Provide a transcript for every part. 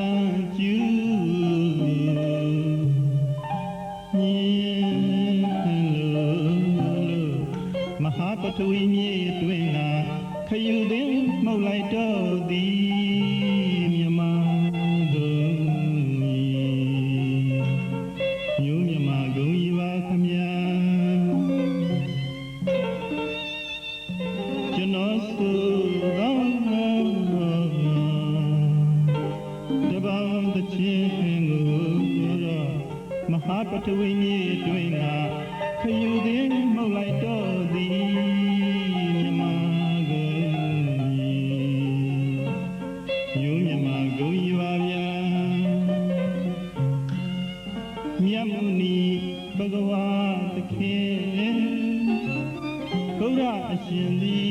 န်ကျူညီလိုမဟာပထဝီမြေ ခယူသည်မှုတ်လိုက်တော့သည်မြမကိုညိုမြမကိုကြီးပါဗျာမြတ်မုနီဘဂဝါသခင်ဘုရားအရှင်သည်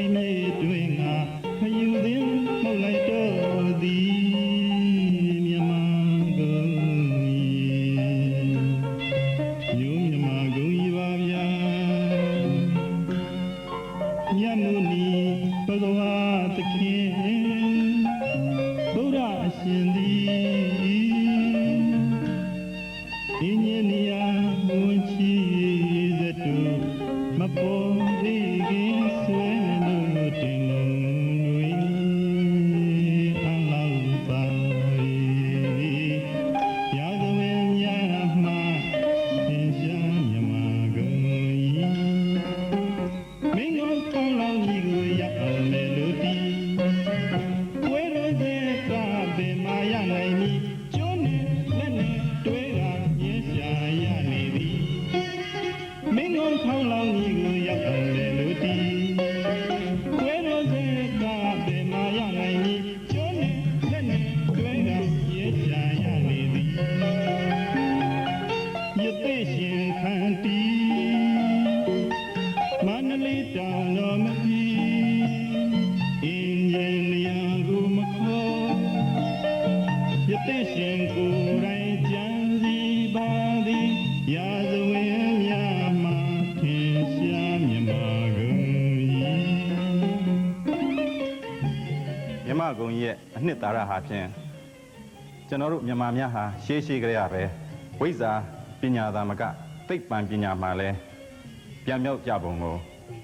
ဟာပတဝီမြေတွင်ငါခယူသည် ရတဲ့ရှင်ကိုယ်တိုင်ကြံစီပါသည်ရာဇဝင်များမှာထင်ရှားမြမကုန်၏မြမကုံကြီးရဲ့အနှစ်သာရဟာဖြင့်ကျွန်တော်တို့မြန်မာများဟာရှေးရှေးကလေးကပဲဝိဇ္ဇာပညာသာမကသိပ္ပံပညာမှာလည်းပြန်မြောက်ကြပုံကို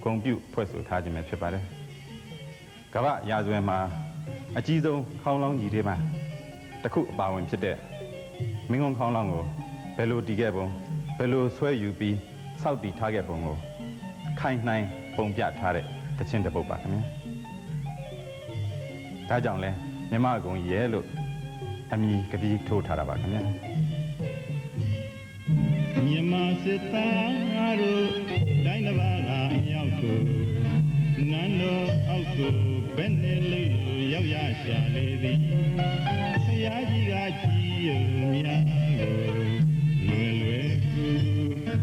ဂုံပြုဖွဲ့ဆိုထားခြင်းပဲဖြစ်ပါတယ်။ကမ္ဘာရာဇဝင်မှာအကြီးဆုံးခေါင်းလောင်းကြီးတွေမှာ တစ်ခုအပါဝင်ဖြစ်တဲ့မင်းကုန်းခေါင်းလောင်းကိုဘယ်လိုတည်ခဲ့ပုံဘယ်လိုဆွဲယူပြီးစောက်တည်ထားခဲ့ပုံကိုခိုင်နှိုင်းပုံပြထားတဲ့တခြင်းတစ်ပုဒ်ပါခင်ဗျာ။ဒါကြောင့်လဲမြမကုံရဲလို့အမည်ကတိထိုးထားတာပါခင်ဗျာမြမစစ်သားတို့တိုင်းတစ်ပါးကအမြောက်ကိုနန်းတော်အောက်ကိုဘယ်နဲ့လို့ရောက်ရရှာလေသည်ဆ ရာကြီးကကြီးယုံများကိုလွယ်လွယ်ကူ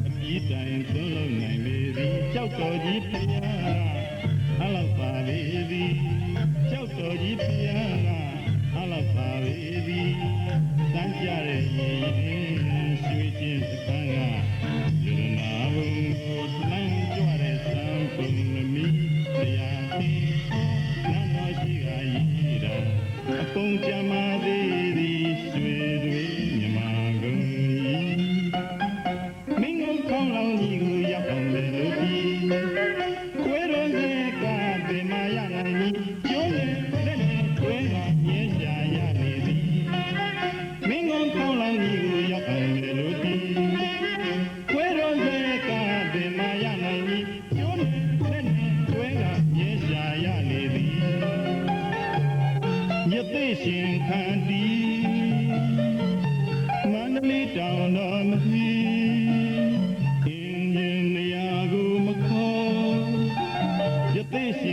အပြီးတိုင်သွန်းလုံးနိုင်လေသည်ကြောက်တော်ကြီးဖျားအလောက်ပါလေသည်ကြောက်တော်ကြီးဖျားကအလောက်ပါလေသည်စမ်းကြတဲ့ရေရင်ရွှေချင်းစပန်းကလူနာဘုံကိုလှမ်းကြွတဲ့စံပုံမီတရားပြီးနတ်တော်ရှိကရည်တာအပုံကြမှာသေး ရသိရှင်ခန္တီမန္တလေးတောင်တော်မကြီးအင်းရင်နေရာကိုမခေါ်ရသိရှင်